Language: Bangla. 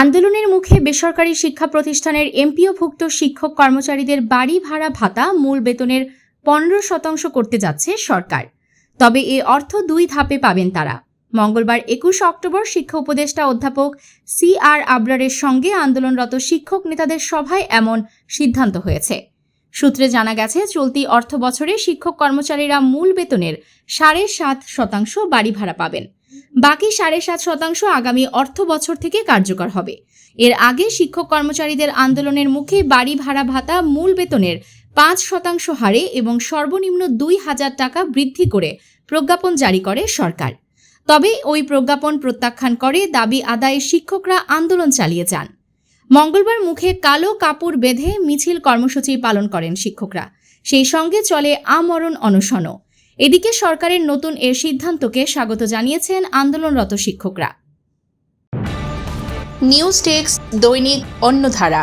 আন্দোলনের মুখে বেসরকারি শিক্ষা প্রতিষ্ঠানের এমপিওভুক্ত শিক্ষক কর্মচারীদের বাড়ি ভাড়া ভাতা মূল বেতনের পনেরো শতাংশ করতে যাচ্ছে সরকার। তবে এ অর্থ দুই ধাপে পাবেন তারা। মঙ্গলবার একুশ অক্টোবর শিক্ষা উপদেষ্টা অধ্যাপক সি আর আবরারের সঙ্গে আন্দোলনরত শিক্ষক নেতাদের সভায় এমন সিদ্ধান্ত হয়েছে। সূত্রে জানা গেছে, চলতি অর্থ বছরে শিক্ষক কর্মচারীরা মূল বেতনের সাড়ে সাত শতাংশ বাড়ি ভাড়া পাবেন। বাকি সাড়ে সাত শতাংশ আগামী অর্থ বছর থেকে কার্যকর হবে। এর আগে শিক্ষক কর্মচারীদের আন্দোলনের মুখে বাড়ি ভাড়া ভাতা মূল বেতনের পাঁচ শতাংশ হারে এবং সর্বনিম্ন দুই হাজার টাকা বৃদ্ধি করে প্রজ্ঞাপন জারি করে সরকার। তবে ওই প্রজ্ঞাপন প্রত্যাখ্যান করে দাবি আদায়ে শিক্ষকরা আন্দোলন চালিয়ে যান। মঙ্গলবার মুখে কালো কাপড় বেঁধে মিছিল কর্মসূচি পালন করেন শিক্ষকরা। সেই সঙ্গে চলে আমরণ অনশনও। এদিকে সরকারের নতুন এ সিদ্ধান্তকে স্বাগত জানিয়েছেন আন্দোলনরত শিক্ষকরা। নিউজ টেক্স দৈনিক অন্যধারা